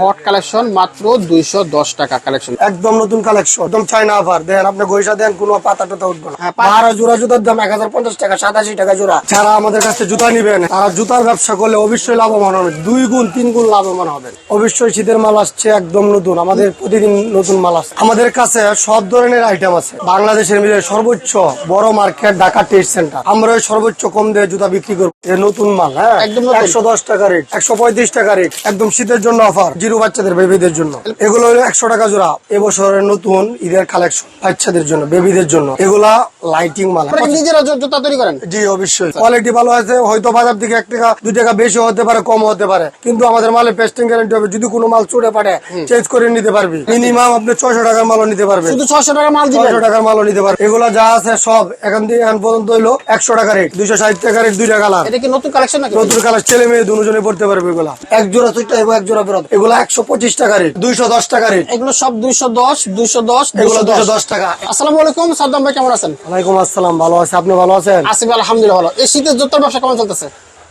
Hot collection মাত্র দুইশো দশ টাকা কালেকশন। একদম নতুন কালেকশন একদম চাইনা অফার দেন আপনি গইসা দেন কোনো পাতা টাতা উঠবে না। হ্যাঁ, বারো জোড়া জুতার দাম এক হাজার পঞ্চাশ টাকা সাতাশি টাকা জোড়া। যারা আমাদের কাছে জুতা নিবেন তারা জুতার ব্যবসা করলে অবশ্যই লাভবান হবে দুই গুণ তিন গুণ লাভবান হবে অবশ্যই শীতের মাল আসছে একদম নতুন। আমাদের প্রতিদিন নতুন মাল আসছে। আমাদের কাছে সব ধরনের আইটেম আছে। বাংলাদেশের মধ্যে সর্বোচ্চ বড় মার্কেট ঢাকা টেস্ট সেন্টার। আমরা ওই সর্বোচ্চ কম দিয়ে জুতা বিক্রি করব। নতুন মাল হ্যাঁ? একদম একশো দশ টাকা রেট একশো পঁয়ত্রিশ টাকা রেট একদম শীতের জন্য অফার জিরো বাচ্চাদের বেবিদের জন্য। এগুলো হলো একশো টাকা জোড়া। এবছরের নতুন ঈদের কালেকশন বাচ্চাদের জন্য বেবিদের জন্য। এগুলা লাইটিং মাল। নিজেরা জুতা তৈরি করেন? জি অবশ্যই। কোয়ালিটি ভালো আছে হয়তো বাজার থেকে এক টাকা দুই টাকা বেশি হতে পারে কম হতে পারে। কিন্তু আমাদের মালে পেস্টিং গ্যারান্টি হবে যদি কোনো মাল চুড়ে পারে চেঞ্জ করে নিতে পারবি। মিনিমাম আপনি ছয়শো টাকার মালও নিতে পারবে শুধু ছয়শো টাকা মাল ছয়শো টাকার মালও নিতে পারবে এগুলা যা আছে সব এখান থেকে এখন পর্যন্ত হইল একশো টাকা রেট দুইশো ষাট টাকা রেট দুইটা কালার এটা কি নতুন কালেকশন নাকি? নতুন কালার ছেলে মেয়ে দুজনে পড়তে পারবে এগুলা। এক জোড়া এবং এক জোড়া বেরোত। এগুলা একশো পঁচিশ টাকা রেট দুইশো দশ টাকা রেট এগুলো সব দুইশো দশ দুইশো দশ এগুলো দুইশো দুশো। টাকা। আসসালামু আলাইকুম সাদ্দাম ভাই কেমন আছেন? ওয়ালাইকুম আসসালাম ভালো আছে। আপনি ভালো আছেন? আসিফ আলহামদুলিল্লাহ ভালো। এই শীতের জুতার ব্যবসা কেমন চলতেছে?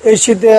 এই শীতে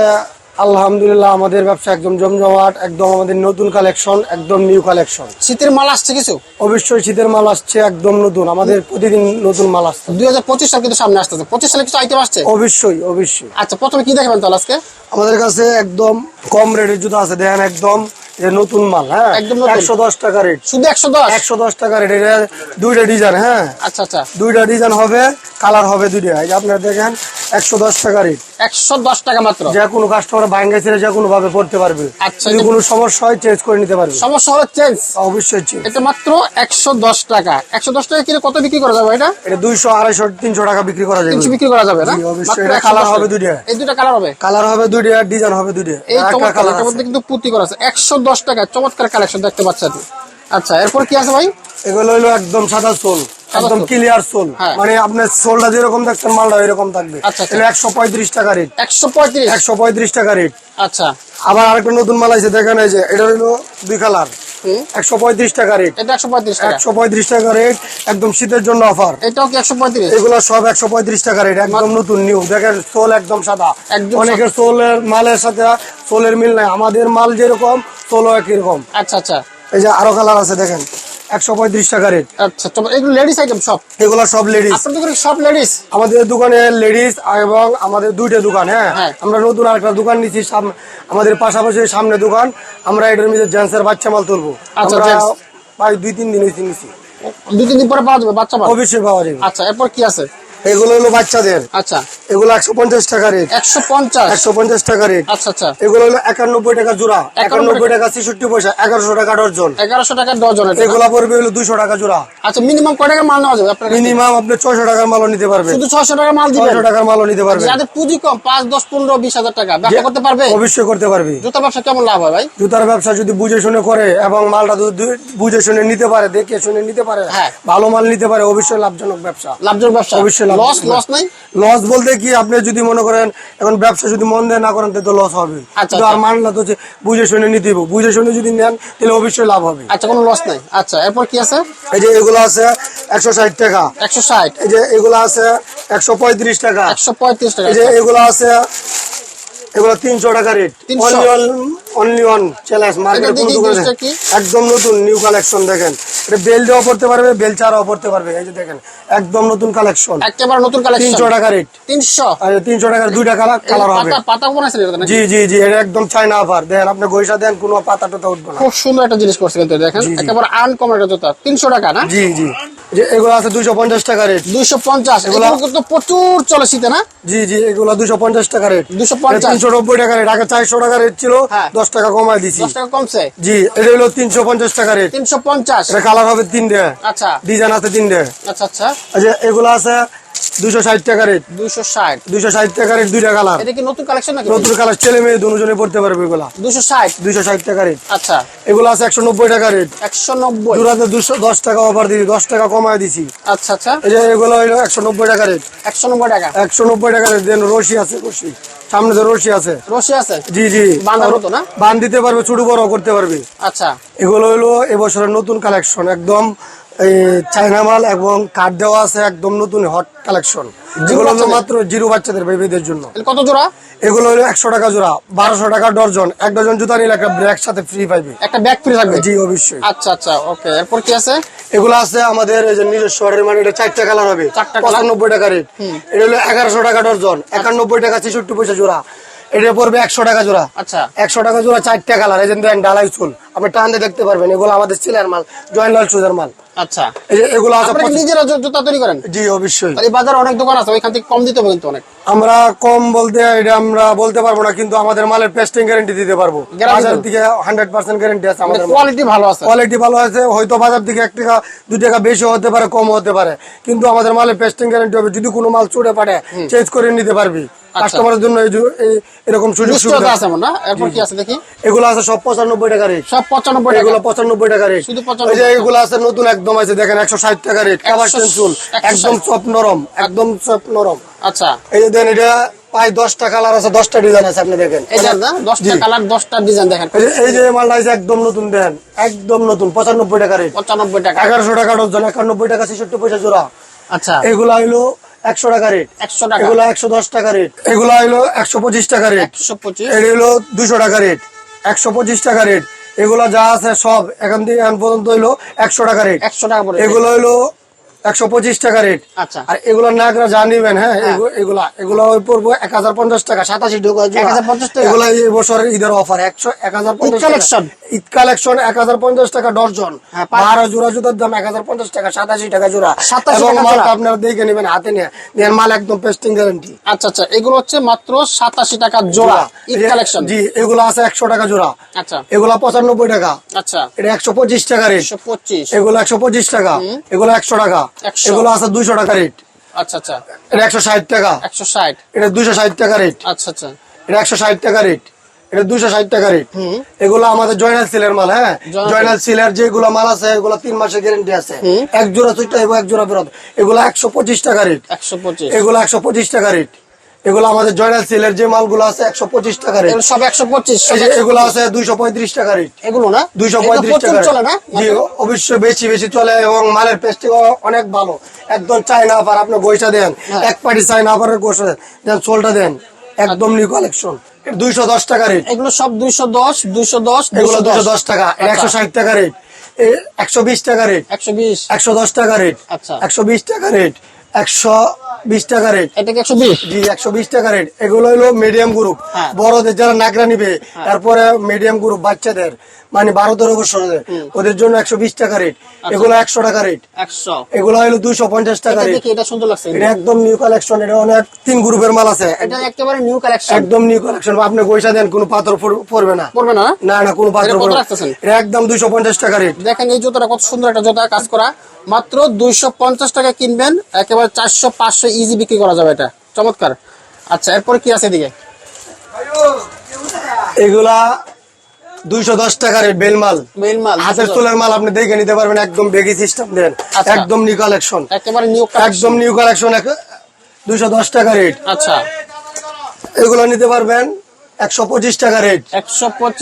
আলহামদুলিল্লাহ আমাদের ব্যবসা একদম জমজমাট একদম আমাদের নতুন কালেকশন একদম নিউ কালেকশন শীতের মাল আসছে কিছু? অবশ্যই শীতের মাল আসছে একদম নতুন। আমাদের প্রতিদিন নতুন মাল আসছে। দুই হাজার পঁচিশ সাল কিন্তু সামনে আসতেছে। পঁচিশ সালে কিছু আইটেম আসছে? অবশ্যই অবশ্যই। আচ্ছা প্রথমে কি দেখবেন তাহলে আজকে? আমাদের কাছে একদম কম রেটের জুতো আছে দেখেন একদম। এটা নতুন মাল হ্যাঁ? একদম একশো দশ টাকা রেট শুধু একশো দশ? একশো দশ টাকা রেট এটা দুইটা ডিজাইন হ্যাঁ? আচ্ছা আচ্ছা। দুইটা ডিজাইন হবে কালার হবে দুইটা। এই যে আপনারা দেখেন একশো দশ টাকা রেট একশো দশ টাকা মাত্র? যে কোনো কাস্টমার ভাঙ্গা ছেড়ে যে কোনো ভাবে পড়তে পারবে। আচ্ছা, যদি কোনো সমস্যা হয় চেঞ্জ করে নিতে পারবে। সমস্যা হলো চেঞ্জ অবশ্যই change। এটা মাত্র একশো দশ টাকা। একশো দশ টাকা কিনে কত বিক্রি করা যাবে এটা? এটা দুইশো আড়াইশো তিনশো টাকা বিক্রি করা যাবে। তিনশো বিক্রি করা যাবে না? অবশ্যই। এটা 110 colour টাকা। হবে দুইটা। এই দুটা কালার হবে? কালার হবে দুইটা ডিজাইন হবে দুইটা। এই কালার মধ্যে কিন্তু পুঁতি করা আছে। একশো দশ টাকা চমৎকার কালেকশন দেখতে পাচ্ছেন আচ্ছা এরপর কি আছে ভাই? এগুলো হইল একদম সাদা সোল একদম ক্লিয়ার সোল হ্যাঁ। মানে আপনার সোলটা যেরকম দেখছেন মালটা এরকম থাকবে। আচ্ছা, আচ্ছা। একশো পঁয়ত্রিশ টাকা রেট একশো পঁয়ত্রিশ? একশো পঁয়ত্রিশ টাকা রেট আচ্ছা। আবার আরেকটা নতুন মাল আছে দেখেন এই যে এটা হইল দুই কালার। একশো পঁয়ত্রিশ টাকা রেট এটা একশো পঁয়ত্রিশ একশো পঁয়ত্রিশ টাকা রেট একদম শীতের জন্য অফার এটাও কি একশো পঁয়ত্রিশ? এগুলো সব একশো পঁয়ত্রিশ টাকা রেট একদম নতুন নিউ দেখেন সোল একদম সাদা। অনেকের সোলের মালের সাথে সোলের মিল নাই। আমাদের মাল যেরকম সোলও একই রকম। আচ্ছা আচ্ছা। এই যে আরও কালার আছে দেখেন। একশো পঁয়ত্রিশ টাকা রেট আচ্ছা এগুলো লেডিস আইটেম সব? এগুলো সব লেডিস দোকানে সব লেডিস আমাদের দোকানে লেডিস এবং আমাদের দুইটা দোকান হ্যাঁ? হ্যাঁ। আমরা নতুন আরেকটা দোকান সাম- আমাদের পাশাপাশি সামনে দোকান। আমরা এটার মধ্যে জেন্টসের বাচ্চা মাল তুলবো। আচ্ছা, প্রায় দুই তিন দিন হয়েছে দুই তিন দিন পরে পাওয়া যাবে বাচ্চা পাবে অবশ্যই পাওয়া যাবে। আচ্ছা এরপর কি আছে? এগুলো হলো বাচ্চাদের। আচ্ছা। এগুলো একশো পঞ্চাশ টাকা রেট একশো পঞ্চাশ? একশো পঞ্চাশ টাকা রেট আচ্ছা আচ্ছা। এগুলো হলো একানব্বই টাকা জোড়া। একানব্বই টাকা। ছেষট্টি পয়সা এগারোশো টাকা ডর্জন এগারোশো টাকা ডজন এগুলা পড়বে হলো দুইশো টাকা জোড়া। আচ্ছা মিনিমাম কয় টাকা মাল নেওয়া যাবে আপনার মিনিমাম আপনি ছয়শো টাকার মালও নিতে পারবেন। শুধু ছয়শো টাকা মাল দিবেন? ছয়শো টাকার মালও নিতে পারবেন। যাদের পুঁজি কম পাঁচ দশ পনেরো বিশ হাজার টাকা ব্যবসা করতে পারবে? অবশ্যই করতে পারবি। জুতা ব্যবসা কেমন লাভ হয় ভাই? জুতার ব্যবসা যদি বুঝে শুনে করে এবং মালটা যদি বুঝে শুনে নিতে পারে দেখে শুনে নিতে পারে হ্যাঁ। ভালো মাল নিতে পারে অবশ্যই লাভজনক ব্যবসা। লাভজনক ব্যবসা। অবশ্যই লস লস নাই? লস বলতে কি আপনি যদি মনে করেন এখন ব্যবসা যদি মন দেয় না করেন তাহলে তো লস হবে। আচ্ছা, কিন্তু আর আচ্ছা। মানলা তো বুঝে শুনে নিতে হবে। বুঝে শুনে যদি নেন তাহলে অবশ্যই লাভ হবে। আচ্ছা কোনো লস নাই? আচ্ছা এরপর কি আছে? এই যে এগুলো আছে একশো ষাট টাকা। একশো ষাট। এই যে এগুলো আছে একশো পঁয়ত্রিশ টাকা। একশো পঁয়ত্রিশ টাকা। এই যে এগুলো আছে এগুলো তিনশো টাকা rate 300 only one only one challenge market? একদম নতুন নিউ কালেকশন দেখেন। এটা বেল দেওয়া পড়তে পারবে বেল চারাও পড়তে পারবে। এই যে দেখেন একদম নতুন কালেকশন একেবারে নতুন কালেকশন তিনশো টাকা রেট তিনশো? আর তিনশো টাকার দুইটা কালার কালার হবে। পাতা পাতা বানাইছেন এটা জি জি জি এটা একদম চাইনা অফার দেখেন আপনি গইসা দেন কোনো পাতা টাতা উঠবে না। খুব সুন্দর একটা জিনিস করছে কিন্তু দেখেন। একেবারে আনকমন একটা জুতা। তিনশো টাকা না? জি জি। যে এগুলো আছে দুইশো পঞ্চাশ টাকা রেট দুইশো পঞ্চাশ এগুলো কিন্তু প্রচুর চলে শীতে না? জি জি এগুলো দুইশো পঞ্চাশ টাকা রেট 250 তিনশো নব্বই টাকা রেট আগে চারশো টাকা রেট ছিল হ্যাঁ। দশ টাকা কমায় দিছি। দশ টাকা কমছে? জি এটা হলো তিনশো পঞ্চাশ টাকা রেট তিনশো পঞ্চাশ। কালার হবে তিনটে। আচ্ছা। ডিজাইন আছে তিনটে। আচ্ছা আচ্ছা। আচ্ছা এগুলো আছে দুশো ষাট টাকা রেট দুইশো ষাট। দুশো ষাট টাকা রেট দুইটা কালার এটা কি নতুন কালেকশন নাকি? নতুন কালার ছেলে মেয়ে দুজনে পড়তে পারবে এগুলা। দুশো ষাট? দুইশো ষাট টাকা রেট আচ্ছা। এগুলো আছে একশো নব্বই টাকা রেট একশো নব্বই? দুরাতে দুশো দশ টাকা অফার দিছি দশ টাকা কমায় দিছি। আচ্ছা আচ্ছা। এই যে এগুলো হলো একশো নব্বই টাকা রেট একশো নব্বই টাকা? একশো নব্বই টাকা রেট দেন রশি আছে রশি। সামনে তো রশি আছে। রশি আছে? জি জি। বাঁধার মতো না? বান দিতে পারবে ছোট বড় করতে পারবে। আচ্ছা। এগুলো হলো এবছরের নতুন কালেকশন একদম মাল এবং কাঠ দেওয়া আছে একদম নতুন হট কালেকশন। যেগুলো হলো মাত্র জিরো বাচ্চাদের বেবিদের জন্য। কত জোড়া? এগুলো হলো একশো টাকা জোড়া বারোশো টাকা ডর্জন এক ডজন জুতা নিলে একটা ব্রেক সাথে ফ্রি পাইবে। একটা ব্যাগ ফ্রি থাকবে? জি অবশ্যই। আচ্ছা আচ্ছা ওকে এরপর কি আছে? এগুলো আছে আমাদের এই যে নিজস্ব অর্ডার মানে এটা চারটা কালার হবে। পঁচানব্বই টাকা রেট এটা হলো এগারোশো টাকা ডর্জন একানব্বই টাকা ছেষট্টি পয়সা জোড়া। এটা পড়বে একশো টাকা জোড়া। আচ্ছা। একশো টাকা জোড়া চারটা কালার এই যে ডালাই চুল। আপনি টান দেখতে পারবেন এগুলো আমাদের সিলার মাল জয়লাল সুদের মাল। আচ্ছা। এগুলো আপনারা নিজেরা জুতা তৈরি করেন? জি অবশ্যই। এই বাজারে অনেক দোকান আছে ওইখান থেকে কম দিতে হবে কিন্তু অনেক। আমরা কম বলতে এটা আমরা বলতে পারব না কিন্তু আমাদের মালের পেস্টিং গ্যারান্টি দিতে পারব। বাজার থেকে হান্ড্রেড পার্সেন্ট গ্যারান্টি আছে আমাদের কোয়ালিটি ভালো আছে। কোয়ালিটি ভালো আছে হয়তো বাজার থেকে এক টাকা দু টাকা বেশি হতে পারে কম হতে পারে। কিন্তু আমাদের মালের পেস্টিং গ্যারান্টি হবে যদি কোনো মাল চুড়ে পাঠে চেঞ্জ করে নিতে পারবি। কাস্টমারের জন্য এই এরকম সুযোগ সুবিধা। আছে না? এরপর কি আছে দেখি? এগুলো আছে সব পঁচানব্বই টাকা রেট সব পঁচানব্বই টাকা। এগুলো পঁচানব্বই টাকা রেট শুধু 95 যে এগুলো আছে নতুন একদম আছে দেখেন একশো ষাট টাকা রেট কাবার চুল একদম চপ নরম একদম চপ নরম। আচ্ছা। এই যে দেন এটা প্রায় দশটা কালার আছে দশটা ডিজাইন আছে আপনি দেখেন। দশটা কালার দশটা ডিজাইন দেখেন। এই যে- মালটা আছে একদম নতুন দেন একদম নতুন পঁচানব্বই টাকা রেট পঁচানব্বই টাকা। এগারোশো টাকা ডজন একানব্বই টাকা ছেষট্টি পয়সা জোড়া। আচ্ছা। এগুলা হইল একশো টাকা রেট একশো টাকা। এগুলো একশো দশ টাকা রেট এগুলো হইল একশো পঁচিশ টাকা রেট একশো পঁচিশ। এটা হইল দুশো টাকা রেট একশো পঁচিশ টাকা রেট এগুলো যা আছে সব এখান থেকে এখন পর্যন্ত হইল একশো টাকা রেট একশো টাকা এগুলো হইল একশো পঁচিশ টাকা রেট আচ্ছা। আর এগুলো নাগরা যা নিবেন হ্যাঁ এগু- এগুলা এগুলো ওই পড়ব এক হাজার পঞ্চাশ টাকা সাতাশি টাকা। জোড়া। 1050 টাকা? এগুলা এই বছরের ঈদের অফার একশো এক হাজার পঞ্চাশ collection? ঈদ কালেকশন এক হাজার পঞ্চাশ টাকা ডর্জন হ্যাঁ, বারো জোড়া জুতার দাম এক হাজার পঞ্চাশ টাকা সাতাশি টাকা জোড়া। 87 এবং টাকা আপনারা দেখে নেবেন হাতে নিয়ে। নিয়ে মাল একদম পেস্টিং গ্যারান্টি আচ্ছা আচ্ছা এগুলো হচ্ছে মাত্র সাতাশি টাকা জোড়া ঈদ কালেকশন জি এগুলো আছে একশো টাকা জোড়া। আচ্ছা। এগুলা পঁচানব্বই টাকা। আচ্ছা। এটা একশো পঁচিশ টাকা রেট একশো পঁচিশ। এগুলো একশো পঁচিশ টাকা। এগুলো একশো টাকা। 100 এগুলো আছে দুইশো টাকা রেট আচ্ছা আচ্ছা। এটা একশো ষাট টাকা। একশো ষাট। এটা দুইশো ষাট টাকা রেট আচ্ছা আচ্ছা। এটা একশো ষাট টাকা রেট এটা দুইশো ষাট টাকা রেট এগুলো আমাদের জয়নাল সিলের মাল হ্যাঁ? জয়নাল সিলের যেগুলো মাল আছে এগুলো তিন মাসের গ্যারেন্টি আছে। এক জোড়া এবং এক জোড়া এগুলো একশো পঁচিশ টাকা রেট একশো পঁচিশ। এগুলো একশো পঁচিশ টাকা রেট এগুলো আমাদের জয়নাল সিলের যে মালগুলো আছে একশো পঁচিশ টাকা রেট সব একশো পঁচিশ এগুলো আছে দুইশো পঁয়ত্রিশ টাকা রেট এগুলো না? দুইশো পঁয়ত্রিশ টাকা চলে না? অবশ্যই বেশি বেশি চলে এবং মালের পেস্টিং অনেক ভালো। একদম চাইনা আবার আপনি বইটা দেন হ্যাঁ। এক পাটি চাইনা আবার গোসা দেন সোলটা দেন। একদম নিউ কালেকশন দুইশো দশ টাকা রেট এগুলো সব দুইশো দশ দুইশো দশ এগুলো দুশো। দশ টাকা আচ্ছা। একশো ষাট টাকা রেট একশো বিশ টাকা রেট একশো বিশ। একশো দশ টাকা রেট আচ্ছা। একশো বিশ টাকা রেট একশো বিশ টাকা রেট এটাকে একশো বিশ? জি একশো বিশ টাকা রেট এগুলো হলো মিডিয়াম গ্রুপ হ্যাঁ। বড়দের যারা নাগরা নিবে তারপরে মিডিয়াম গ্রুপ বাচ্চাদের। মানে বারো তেরো বছরের ওদের জন্য একশো বিশ টাকা রেট এগুলো একশো টাকা রেট এগুলো হলো দুইশো পঞ্চাশ টাকা রেট এটা সুন্দর লাগছে। এটা একদম নিউ কালেকশন এটা অনেক তিন গ্রুপের মাল আছে। এটা একেবারে নিউ কালেকশন একদম নিউ কালেকশন আপনি পয়সা দেন কোনো পাথর পড়বে না। পড়বে না? না না কোনো পাথর পড়বে। এটা একদম দুইশো পঞ্চাশ টাকা রেট দেখেন এই জুতোটা কত সুন্দর একটা জুতা কাজ করা। মাত্র দুইশো পঞ্চাশ টাকা কিনবেন একেবারে চারশো পাঁচশো ইজি বিক্রি করা যাবে এটা। চমৎকার। আচ্ছা এরপরে কি আছে এদিকে? এগুলা দুইশো দশ টাকা রেট বেলমাল হাতের তোলার মাল আপনি দেখে নিতে পারবেন একদম বেগি সিস্টেম দেন আচ্ছা। একদম নিউ কালেকশন একদম নিউ কালেকশন দুইশো দশ টাকা রেট আচ্ছা। এগুলো নিতে পারবেন একশো পঁচিশ টাকা রেট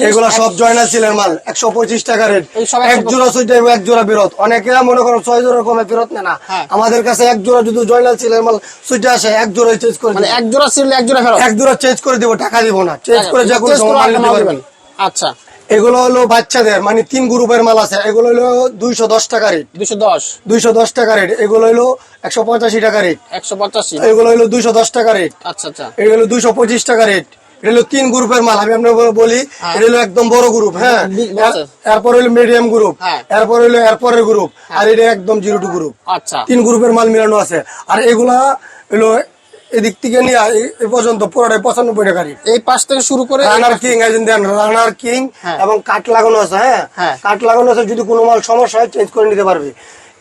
এগুলো সব জয়না সিলের মাল একশো পঁচিশ টাকা রেট এক জোড়া সুইটা এক জোড়া বিরত অনেকে মনে করো ছয় জোড়া কমে ফেরত নেয় না। হ্যাঁ। আমাদের কাছে এক জোড়া যদি জয়নাল সিলের মাল সুইটা আসে এক জোড়া চেঞ্জ করে মানে। এক জোড়া এক জোড়া ফেরত? এক জোড়া চেঞ্জ করে দিব টাকা দিব না। চেঞ্জ করে যে কোনো Change সময় করে মাল নিতে পারবেন। আচ্ছা। এগুলো হলো বাচ্চাদের মানে তিন গ্রুপের মাল আছে। এগুলো হলো দুইশো দশ টাকা রেট দুশো দশ। দুইশো দশ টাকা রেট এগুলো হলো একশো পঁচাশি টাকা রেট একশো পঁচাশি? এগুলো হলো দুইশো দশ টাকা রেট আচ্ছা আচ্ছা। এটা হলো দুইশো পঁচিশ টাকা রেট এটা হলো তিন গ্রুপের মাল। আমি আপনাকে বলি হ্যাঁ। এটা হলো একদম বড় গ্রুপ হ্যাঁ। এর। এরপর হলো মিডিয়াম গ্রুপ হ্যাঁ। এরপর হলো এরপরের গ্রুপ আর এটা একদম জিরো টু গ্রুপ আচ্ছা। তিন গ্রুপের মাল মিলানো আছে। আর এগুলা হলো এদিক থেকে নিয়ে এ- পর্যন্ত পুরোটাই পঁচানব্বই টাকারই এই পাশ থেকে শুরু করে রানার কিং একজন দেন রানার কিং হ্যাঁ। এবং কাঠ লাগানো আছে হ্যাঁ হ্যাঁ। কাঠ লাগানো আছে যদি কোনো মাল সমস্যা হয় চেঞ্জ করে নিতে পারবে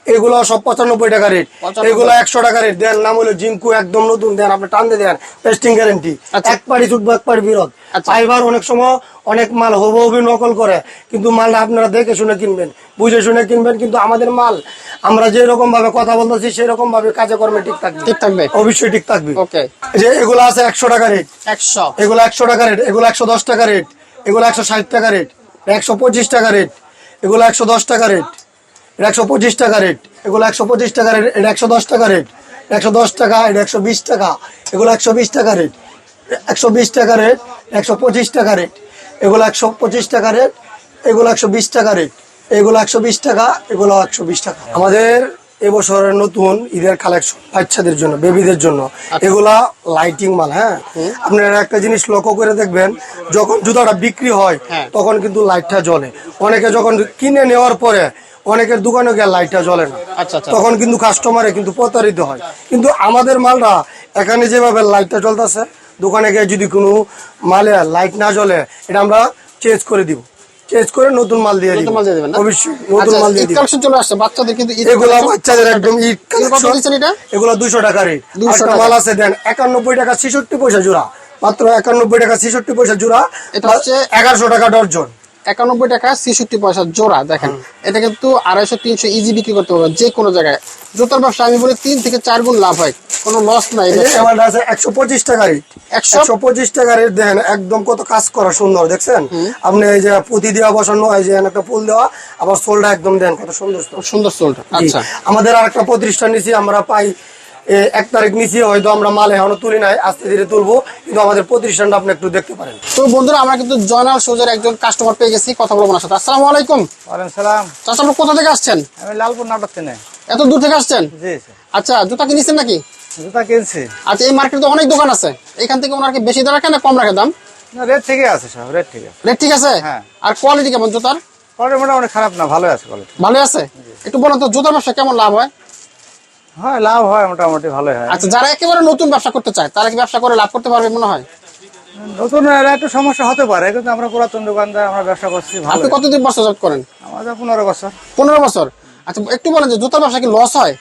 এগুলো সব পঁচানব্বই টাকা রেট 95 এগুলো একশো টাকা রেট দেন নাম হলো জিঙ্কু একদম নতুন। দেন আপনি টান দিয়ে দেন পেস্টিং গ্যারেন্টি আচ্ছা। এক পাড়ি ছুটবো এক পাড়ি বিরোধ। আচ্ছা। ফাইবার অনেক সময় অনেক মাল হব হবি নকল করে কিন্তু মালটা আপনারা দেখে শুনে কিনবেন বুঝে শুনে কিনবেন কিন্তু আমাদের মাল আমরা যে রকম ভাবে কথা বলতেছি সেই রকম ভাবে কাজে কর্মে ঠিক থাকবে। ঠিক থাকবে। অবশ্যই ঠিক থাকবে। ওকে। যে এগুলো আছে একশো টাকা রেট একশো। এগুলো একশো টাকা রেট এগুলো একশো দশ টাকা রেট এগুলো একশো ষাট টাকা রেট একশো পঁচিশ টাকা রেট এগুলো একশো দশ টাকা রেট এটা একশো পঁচিশ টাকা রেট এগুলো একশো পঁচিশ টাকা রেট এটা একশো দশ টাকা রেট একশো দশ টাকা এটা একশো বিশ টাকা। এগুলো একশো বিশ টাকা রেট একশো বিশ টাকা রেট একশো পঁচিশ টাকা রেট এগুলো একশো পঁচিশ টাকা রেট এগুলো একশো বিশ টাকা রেট এগুলো একশো বিশ টাকা এগুলো একশো বিশ টাকা। আমাদের এবছরের নতুন ঈদের কালেকশন বাচ্চাদের জন্য বেবিদের জন্য। এগুলা লাইটিং মাল হ্যাঁ? আপনারা একটা জিনিস লক্ষ্য করে দেখবেন যখন জুতাটা বিক্রি হয় হ্যাঁ। তখন কিন্তু লাইটটা জ্বলে। অনেকে যখন কিনে নেওয়ার পরে অনেকের দোকানে গিয়ে লাইটটা জ্বলে না। আচ্ছা আচ্ছা। তখন কিন্তু কাস্টমারে কিন্তু প্রতারিত হয়। কিন্তু আমাদের মালটা এখানে যেভাবে লাইটটা জ্বলতেছে দোকানে গিয়ে যদি কোনো মালে লাইট না জ্বলে এটা আমরা চেঞ্জ করে দিব। চেঞ্জ করে নতুন মাল দিয়ে নতুন মাল দিয়ে দিবেন? অবশ্যই নতুন আচ্ছা, মাল দিয়ে ঈদ কালেকশন চলে আসছে বাচ্চাদের কিন্তু এগুলো বাচ্চাদের একদম ঈদ কত দিচ্ছেন এটা? এগুলো দুশো টাকা রেট 200 টাকা। মাল আছে দেন একানব্বই টাকা ছেষট্টি পয়সা জোড়া। মাত্র একানব্বই টাকা ছেষট্টি পয়সা জোড়া এটা হচ্ছে- এগারোশো টাকা ডর্জন একানব্বই টাকা ছেষট্টি পয়সা জোড়া দেখেন। এটা কিন্তু আড়াইশো তিনশো ইজি বিক্রি করতে পারবেন যে কোনো জায়গায়। জুতার ব্যবসা আমি বলি তিন থেকে চার গুণ লাভ হয় কোনো লস নাই। একশো পঁচিশ টাকা রেট একশো? পঁচিশ টাকা রেট দেখেন একদম কত কাজ করা সুন্দর দেখছেন? আপনি এই যে পুঁতি দেওয়া বসানো এই যে একটা ফুল দেওয়া আবার সোলটা একদম দেন কত সুন্দর সুন্দর সোলটা আচ্ছা। আমাদের আর একটা প্রতিষ্ঠান নিছি আমরা পাই এক তারিখ নিচে হয়তো আমরা মাল এখনও তুলি নাই আস্তে ধীরে তুলবো কিন্তু আমাদের প্রতিষ্ঠানটা আপনি একটু দেখতে পারেন। তো বন্ধুরা আমরা কিন্তু জয়নাল সোজের একজন কাস্টমার পেয়ে গেছি কথা বলব ওনার সাথে। আসসালামু আলাইকুম। ওয়ালাইকুম সালাম। চাচা আপনি কোথা থেকে আসছেন? আমি লালপুর নাটক থেকে। এত দূর থেকে আসছেন? জি আচ্ছা জুতা কিনেছেন নাকি? জুতা কিনছি। আচ্ছা এই মার্কেটে তো অনেক দোকান আছে। এখান থেকে ওনার কি বেশি দাম রাখে না কম রাখে দাম? না রেট ঠিকই আছে সব রেট ঠিক আছে। রেট ঠিক আছে? হ্যাঁ। আর কোয়ালিটি কেমন জুতার? কোয়ালিটি মোটামুটি খারাপ না ভালোই আছে কোয়ালিটি ভালো আছে? একটু বলেন তো জুতার ব্যবসা কেমন লাভ হয়? হয় লাভ হয় মোটামুটি ভালোই হয়। আচ্ছা যারা একেবারে নতুন ব্যবসা করতে চায় তারা কি ব্যবসা করে লাভ করতে পারবে মনে হয়? নতুন এরা একটু সমস্যা হতে পারে কিন্তু আমরা পুরাতন দোকানদার আমরা ব্যবসা করছি ভালো আপনি কতদিন বছর জব করেন? আমাদের পনেরো বছর। পনেরো বছর? আচ্ছা একটু বলেন যে জুতার ব্যবসা কি লস হয়?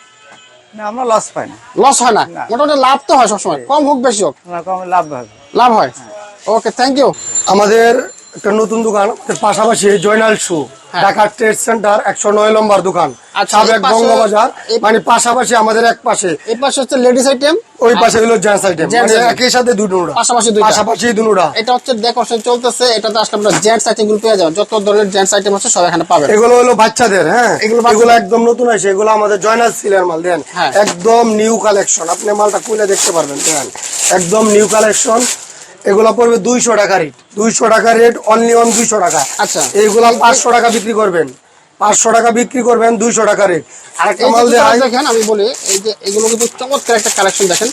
না আমরা লস পাই না। লস হয় না। মোটামুটি লাভ তো হয় সবসময়। কম হোক বেশি হোক। কম লাভ হবে লাভ হয়? ওকে থ্যাংক ইউ আমাদের একটা নতুন দোকান পাশাপাশি জয়নাল শু হ্যাঁ। ঢাকা ট্রেড সেন্টার একশো নয় নম্বর দোকান। আচ্ছা, সাবেক বঙ্গবাজার মানে পাশাপাশি আমাদের এক পাশে। এই পাশে হচ্ছে লেডিস আইটেম ওই পাশে হলো জেন্টস আইটেম মানে item। একই সাথে দুটো পাশাপাশি। পাশাপাশি দুটা এটা হচ্ছে ডেকোরেশন চলতেছে এটাতে আসলে আপনারা জেন্টস আইটেমগুলো পেয়ে যাবেন যত ধরনের জেন্টস আইটেম আছে সব এখানে পাবেন। এগুলো হলো বাচ্চাদের হ্যাঁ? এগুলো। এগুলো একদম নতুন আছে এগুলো আমাদের জয়নাল সিলের মাল দেন। হ্যাঁ। একদম নিউ কালেকশন আপনি মালটা খুলে দেখতে পারবেন দেন। একদম নিউ কালেকশন এগুলো পড়বে দুইশো টাকা রেট দুইশো টাকা রেট অনলি অন দুইশো টাকা। আচ্ছা। এইগুলো পাঁচশো টাকা বিক্রি করবেন। পাঁচশো টাকা বিক্রি করবেন দুইশো টাকা রেট আরেকটা মাল দেখেন আমি বলি এই যে এগুলো কিন্তু চমৎকার একটা কালেকশন দেখেন।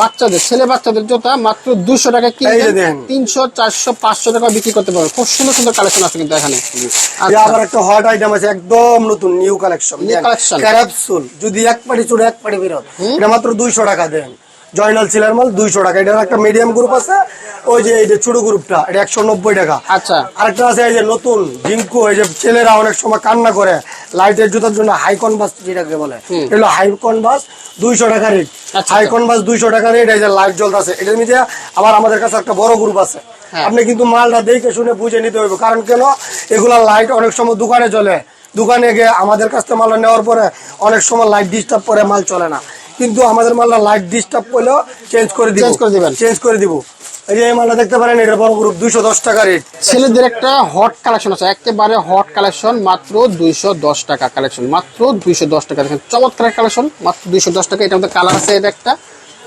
বাচ্চাদের ছেলে বাচ্চাদের জুতা মাত্র দুশো টাকা দেখেন। তিনশো চারশো পাঁচশো টাকা বিক্রি করতে পারবেন। খুব সুন্দর সুন্দর কালেকশন আছে কিন্তু এখানে। আচ্ছা। আবার একটা হট আইটেম আছে একদম নতুন নিউ কালেকশন New collection। ক্যারাপসুল যদি এক পাটি চুড়ে এক পাটি বেরোত এটা মাত্র দুইশো টাকা দেন। জয়নাল সিলার মাল দুইশো টাকা। এটার একটা মিডিয়াম গ্রুপ আছে ওই যে এই যে ছোট গ্রুপটা এটা একশো নব্বই টাকা। আচ্ছা। আরেকটা আছে এই যে নতুন জিঙ্কু এই যে ছেলেরা অনেক সময় কান্না করে লাইটের জুতার জন্য হাইকন বাস যেটাকে বলে। এগুলো হাইকন বাস দুইশো টাকা রেট। হাইকন বাস দুইশো টাকা রেট এই যে লাইট জ্বলতেছে। এটার মধ্যে আবার আমাদের কাছে একটা বড় গ্রুপ আছে। হ্যাঁ। আপনি কিন্তু মালটা দেখে শুনে বুঝে নিতে হবে কারণ কেন? এগুলা লাইট অনেক সময় দোকানে চলে দোকানে গিয়ে আমাদের কাছ থেকে মালটা নেওয়ার পরে অনেক সময় লাইট ডিস্টার্ব করে মাল চলে না। কিন্তু আমাদের মালটা লাইট ডিস্টার্ব করলেও চেঞ্জ করে দিব। চেঞ্জ করে দিবেন। চেঞ্জ করে দিব। এই যে এই মালটা দেখতে পারেন এটা বড় গ্রুপ দুইশো দশ টাকা রেট ছেলেদের একটা হট কালেকশন আছে একেবারে হট কালেকশন মাত্র দুইশো দশ টাকা কালেকশন মাত্র দুইশো দশ টাকা। দেখেন চমৎকার কালেকশন মাত্র দুইশো দশ টাকা। এটার মধ্যে কালার আছে এটা একটা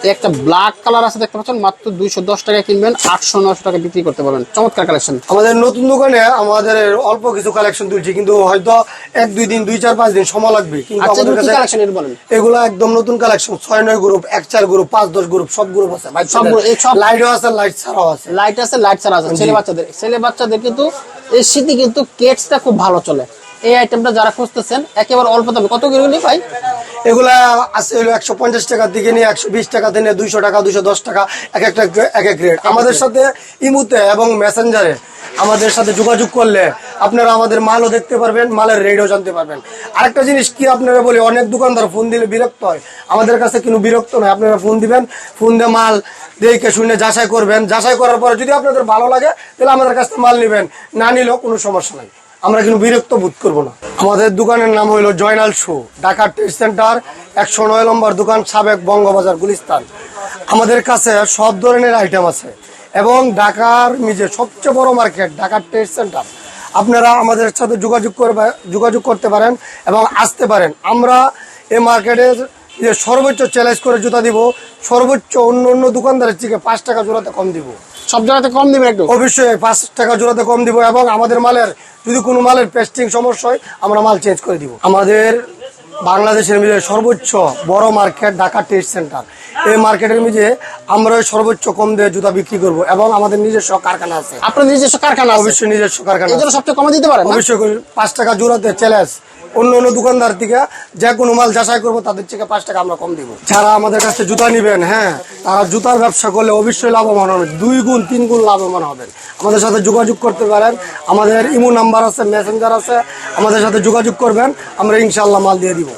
একটা ব্ল্যাক কালার আছে দেখতে পাচ্ছেন মাত্র দুইশো দশ টাকা কিনবেন আটশো নশো টাকা বিক্রি করতে পারবেন। চমৎকার কালেকশন আমাদের নতুন দোকানে আমাদের অল্প কিছু কালেকশন তুলছি কিন্তু হয়তো এক দুই দিন দুই চার পাঁচ দিন সময় লাগবে। কিন্তু আচ্ছা আমাদের এগুলো কাছে কালেকশন বলেন? এগুলো একদম নতুন কালেকশন ছয় নয় গ্রুপ এক চার গ্রুপ পাঁচ দশ গ্রুপ সব গ্রুপ আছে। সব- লাইটও আছে লাইট ছাড়াও আছে। লাইট আছে লাইট ছাড়া আছে। ছেলে বাচ্চাদের ছেলে বাচ্চাদের কিন্তু এই শীতে কিন্তু কেটসটা খুব ভালো চলে। এই আইটেমটা যারা খুঁজতেছেন একেবারে অল্প দামে। কত কিলো নিয়ে পাই এগুলা আছে হলো একশো পঞ্চাশ টাকার দিকে নিয়ে একশো বিশ টাকা থেকে দুইশো টাকা দুইশো দশ টাকা এক একটা এক এক রেট আমাদের সাথে ইমুতে এবং মেসেঞ্জারে আমাদের সাথে যোগাযোগ করলে আপনারা আমাদের মালও দেখতে পারবেন মালের রেটও জানতে পারবেন। আরেকটা জিনিস কি আপনারা বলি অনেক দোকানদার ফোন দিলে বিরক্ত হয়। আমাদের কাছে কোনো বিরক্ত নয় আপনারা ফোন দিবেন ফোন দিয়ে মাল দেখে শুনে যাচাই করবেন। যাচাই করার পরে যদি আপনাদের ভালো লাগে তাহলে আমাদের কাছ থেকে মাল নেবেন। না নিলেও কোনো সমস্যা নাই। আমরা কিন্তু বিরক্ত বোধ করব না। আমাদের দোকানের নাম হলো Joynal show, Dhaka trade centre একশো নয় নম্বর দোকান, সাবেক বঙ্গবাজার গুলিস্তান। আমাদের কাছে সব ধরনের আইটেম আছে এবং ঢাকার নিজে সবচেয়ে বড় মার্কেট ঢাকা ট্রেড সেন্টার আপনারা আমাদের সাথে যোগাযোগ করবে, যোগাযোগ করতে পারেন এবং আসতে পারেন। আমরা এই মার্কেটের যে সর্বোচ্চ চ্যালেঞ্জ করে জুতা দিব, সর্বোচ্চ অন্য অন্য দোকানদারের থেকে পাঁচ টাকা জোড়াতে কম দিব। সব জায়গাতে কম দিবেন একটু। অবশ্যই পাঁচ টাকা জোড়াতে কম দিব এবং আমাদের মালের যদি কোনো মালের পেস্টিং সমস্যা হয় আমরা মাল চেঞ্জ করে দিব। আমাদের বাংলাদেশের মধ্যে সর্বোচ্চ বড় মার্কেট ঢাকা টেস্ট সেন্টার এই মার্কেটের মধ্যে আমরা সর্বোচ্চ কম দিয়ে জুতা বিক্রি করব এবং আমাদের নিজস্ব কারখানা আছে। আপনার নিজস্ব কারখানা অবশ্যই নিজস্ব কারখানা। সবচেয়ে কমে দিতে পারেন অবশ্যই পাঁচ টাকা জোড়াতে চ্যালেঞ্জ অন্য অন্য দোকানদার থেকে যে কোনো মাল যাচাই করব, তাদের থেকে পাঁচ টাকা আমরা কম দিব। যারা আমাদের কাছে জুতা নিবেন হ্যাঁ তারা জুতার ব্যবসা করলে অবশ্যই লাভবান হবে দুই গুণ, তিন গুণ লাভবান হবেন। আমাদের সাথে যোগাযোগ করতে পারেন। আমাদের ইমো নাম্বার আছে, মেসেঞ্জার আছে। আমাদের সাথে যোগাযোগ করবেন। আমরা ইনশাল্লাহ মাল দিয়ে দিব।